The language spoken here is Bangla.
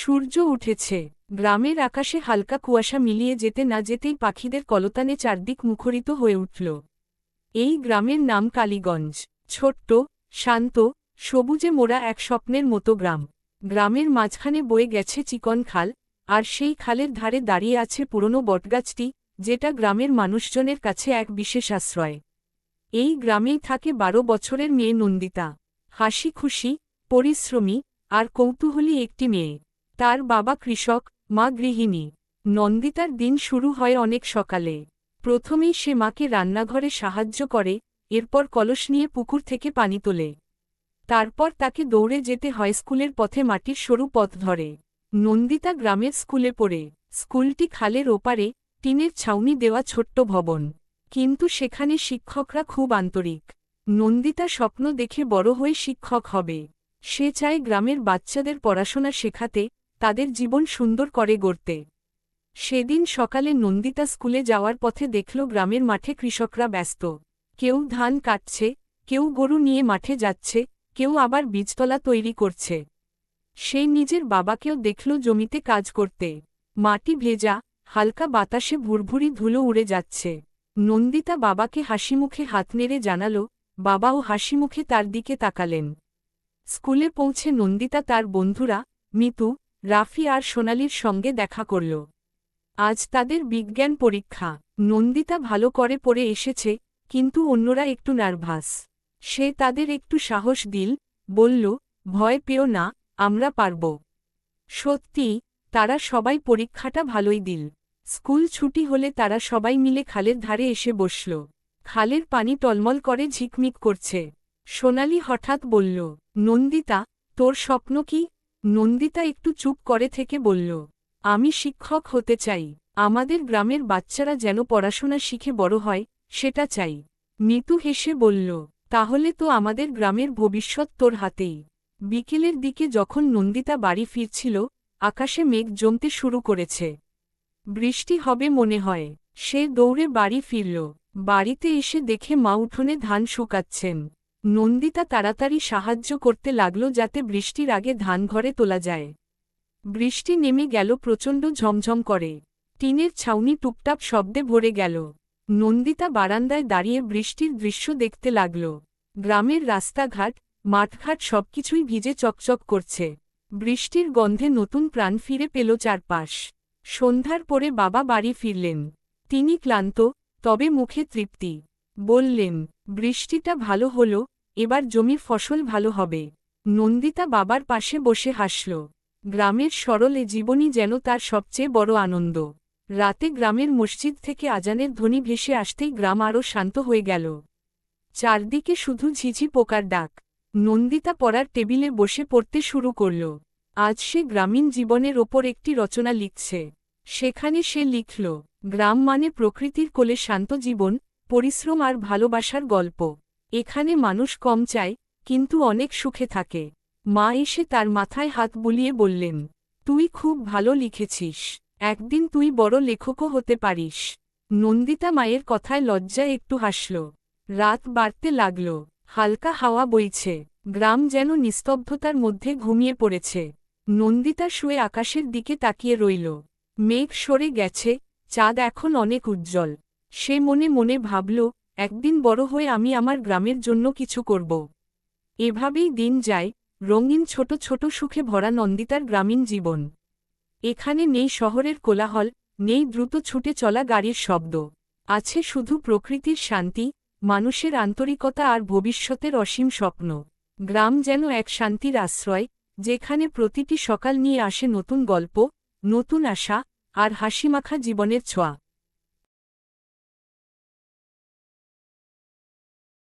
সূর্য উঠেছে। গ্রামের আকাশে হালকা কুয়াশা মিলিয়ে যেতে না যেতেই পাখিদের কলতানে চারদিক মুখরিত হয়ে উঠল। এই গ্রামের নাম কালীগঞ্জ। ছোট্ট, শান্ত, সবুজে মোড়া এক স্বপ্নের মতো গ্রাম। গ্রামের মাঝখানে বয়ে গেছে চিকন খাল, আর সেই খালের ধারে দাঁড়িয়ে আছে পুরনো বটগাছটি, যেটা গ্রামের মানুষজনের কাছে এক বিশেষ আশ্রয়। এই গ্রামেই থাকে বারো বছরের মেয়ে নন্দিতা। হাসি খুশি পরিশ্রমী, আর কৌতূহলী একটি মেয়ে। তার বাবা কৃষক, মা গৃহিণী। নন্দিতার দিন শুরু হয় অনেক সকালে। প্রথমেই সে মাকে রান্নাঘরে সাহায্য করে, এরপর কলস নিয়ে পুকুর থেকে পানি তোলে। তারপর তাকে দৌড়ে যেতে হয় স্কুলের পথে মাটির সরু পথ ধরে। নন্দিতা গ্রামের স্কুলে পড়ে। স্কুলটি খালের ওপারে, টিনের ছাউনি দেওয়া ছোট্ট ভবন। কিন্তু সেখানে শিক্ষকরা খুব আন্তরিক। নন্দিতা স্বপ্ন দেখে বড় হয়ে শিক্ষক হবে। সে চায় গ্রামের বাচ্চাদের পড়াশোনা শেখাতে তাদের জীবন সুন্দর করে গড়তে। সেদিন সকালে নন্দিতা স্কুলে যাওয়ার পথে দেখল গ্রামের মাঠে কৃষকরা ব্যস্ত। কেউ ধান কাটছে, কেউ গরু নিয়ে মাঠে যাচ্ছে, কেউ আবার বীজতলা তৈরি করছে। সে নিজের বাবাকেও দেখল জমিতে কাজ করতে। মাটি ভেজা, হালকা বাতাসে ভুরভুরি ধুলো উড়ে যাচ্ছে। নন্দিতা বাবাকে হাসিমুখে হাত নেড়ে জানাল বাবাও হাসিমুখে তার দিকে তাকালেন। স্কুলে পৌঁছে নন্দিতা তার বন্ধুরা, মিতু রাফি আর সোনালির সঙ্গে দেখা করল। আজ তাদের বিজ্ঞান পরীক্ষা। নন্দিতা ভালো করে পড়ে এসেছে, কিন্তু অন্যরা একটু নার্ভাস। সে তাদের একটু সাহস দিল, বলল, ভয় পেও না, আমরা পারব। সত্যি, তারা সবাই পরীক্ষাটা ভালোই দিল। স্কুল ছুটি হলে তারা সবাই মিলে খালের ধারে এসে বসল। খালের পানি টলমল করে ঝিকমিক করছে। সোনালি হঠাৎ বলল, নন্দিতা, তোর স্বপ্ন কি? নন্দিতা একটু চুপ করে থেকে বলল, আমি শিক্ষক হতে চাই। আমাদের গ্রামের বাচ্চারা যেন পড়াশোনা শিখে বড় হয়, সেটা চাই। মিতু হেসে বলল, তাহলে তো আমাদের গ্রামের ভবিষ্যৎ তোর হাতেই। বিকেলের দিকে যখন নন্দিতা বাড়ি ফিরছিল, আকাশে মেঘ জমতে শুরু করেছে। বৃষ্টি হবে মনে হয়। সে দৌড়ে বাড়ি ফিরল। বাড়িতে এসে দেখে মা উঠোনে ধান শুকাচ্ছেন। নন্দিতা তাড়াতাড়ি সাহায্য করতে লাগল যাতে বৃষ্টির আগে ধান ঘরে তোলা যায়। বৃষ্টি নেমে গেল, প্রচণ্ড ঝমঝম করে। টিনের ছাউনি টুপটাপ শব্দে ভরে গেল। নন্দিতা বারান্দায় দাঁড়িয়ে বৃষ্টির দৃশ্য দেখতে লাগল। গ্রামের রাস্তাঘাট, মাঠঘাট সবকিছুই ভিজে চকচক করছে। বৃষ্টির গন্ধে নতুন প্রাণ ফিরে পেল চারপাশ। সন্ধ্যার পরে বাবা বাড়ি ফিরলেন। তিনি ক্লান্ত, তবে মুখে তৃপ্তি। বললেন বৃষ্টিটা ভালো হল, এবার জমির ফসল ভালো হবে। নন্দিতা বাবার পাশে বসে হাসল। গ্রামের সরলে জীবনই যেন তার সবচেয়ে বড় আনন্দ। রাতে গ্রামের মসজিদ থেকে আজানের ধ্বনি ভেসে আসতেই গ্রাম আরও শান্ত হয়ে গেল। চারদিকে শুধু ঝিঝি পোকার ডাক। নন্দিতা পড়ার টেবিলে বসে পড়তে শুরু করল। আজ সে গ্রামীণ জীবনের ওপর একটি রচনা লিখছে। সেখানে সে লিখল, গ্রাম মানে প্রকৃতির কোলে শান্ত জীবন পরিশ্রম আর ভালোবাসার গল্প। এখানে মানুষ কম চায়, কিন্তু অনেক সুখে থাকে। মা এসে তার মাথায় হাত বুলিয়ে বললেন, তুই খুব ভালো লিখেছিস। একদিন তুই বড় লেখকও হতে পারিস। নন্দিতা মায়ের কথায় লজ্জা একটু হাসল। রাত বাড়তে লাগল। হালকা হাওয়া বইছে। গ্রাম যেন নিস্তব্ধতার মধ্যে ঘুমিয়ে পড়েছে। নন্দিতা শুয়ে আকাশের দিকে তাকিয়ে রইল। মেঘ সরে গেছে। চাঁদ এখন অনেক উজ্জ্বল। সে মনে মনে ভাবল, একদিন বড় হয়ে আমি আমার গ্রামের জন্য কিছু করব। এভাবেই দিন যায়, রঙিন ছোট ছোট সুখে ভরা নন্দিতার গ্রামীণ জীবন। এখানে নেই শহরের কোলাহল, নেই দ্রুত ছুটে চলা গাড়ির শব্দ। আছে শুধু প্রকৃতির শান্তি, মানুষের আন্তরিকতা আর ভবিষ্যতের অসীম স্বপ্ন। গ্রাম যেন এক শান্তির আশ্রয়, যেখানে প্রতিটি সকাল নিয়ে আসে নতুন গল্প, নতুন আশা, আর হাসিমাখা জীবনের ছোঁয়া।